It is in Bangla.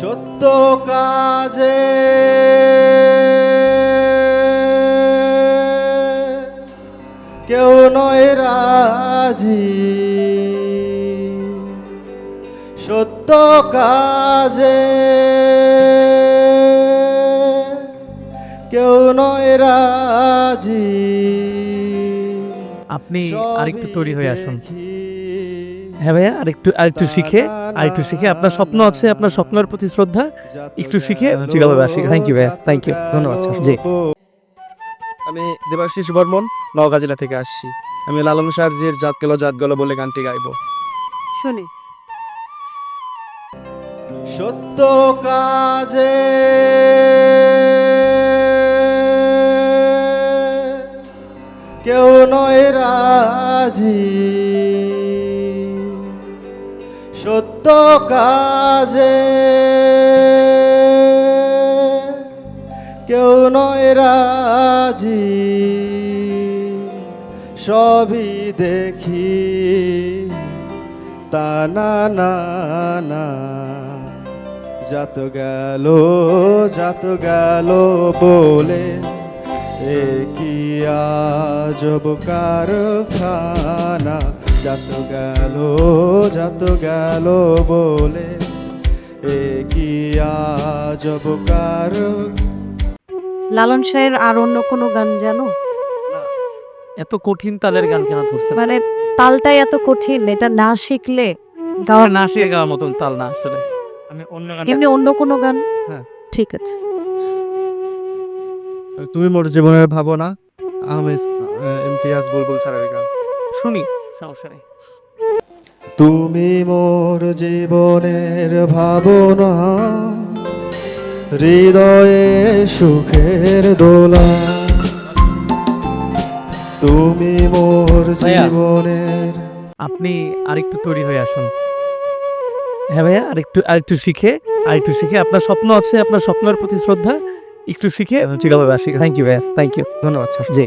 সত্য কাজে। কেউ নয় রাজি। সত্য কাজে। কেউ নয় রাজি। আপনি আরেকটু তৈরি হয়ে আসুন। হ্যাঁ ভাইয়া আরেকটু আরেকটু শিখে আরেকটু শিখে আপনার স্বপ্ন আছে আপনার স্বপ্নের প্রতি শ্রদ্ধা। একটু শিখে ঠিকভাবে আসি থ্যাংক ইউ ভাইয়া। থ্যাংক ইউ ধন্যবাদ স্যার। জি। আমি দেবাশিস বর্মন নওগাঁ জেলা থেকে আসছি। আমি লালন সার্জির জাত গেল জাত গেল বলে গানটি গাইবো। শুনি। সত্য কাজে কেউ নয় রাজি। সত্য কাজে। কেউ নয় রাজি, সবই দেখি। তা না না যাত গেল যাত গেল বলে, এ কি আজব কারখানা? যাত গেল যাত গেল বলে এ কি আজব লালন শাহের আর অন্য কোনো গান জানো? এত কঠিন তালের গান কেন ধরছে মানে তালটাই এত কঠিন এটা না শিখলে গাওয়া না শিখে গাওয়ার মতন তাল না আসলে। আমি অন্য এমনি অন্য কোনো গান? হ্যাঁ। ঠিক আছে। তুমি মোর জীবনের ভাবনা আহমেদ ইমতিয়াজ বুলবুল স্যারের গান। শুনি। সমস্যা নেই। তুমি মোর জীবনের ভাবনা হৃদয়ে সুখের দোলা। তুমি মোর জীবনের আপনি আরেকটু তৈরি হয়ে আসুন। হ্যাঁ ভাইয়া আরেকটু আরেকটু শিখে আরেকটু শিখে। আপনার স্বপ্ন আছে আপনার স্বপ্নের প্রতি শ্রদ্ধা একটু শিখে। ঠিকভাবে আসি থ্যাংক ইউ ভাইয়া। থ্যাংক ইউ ধন্যবাদ স্যার। জি।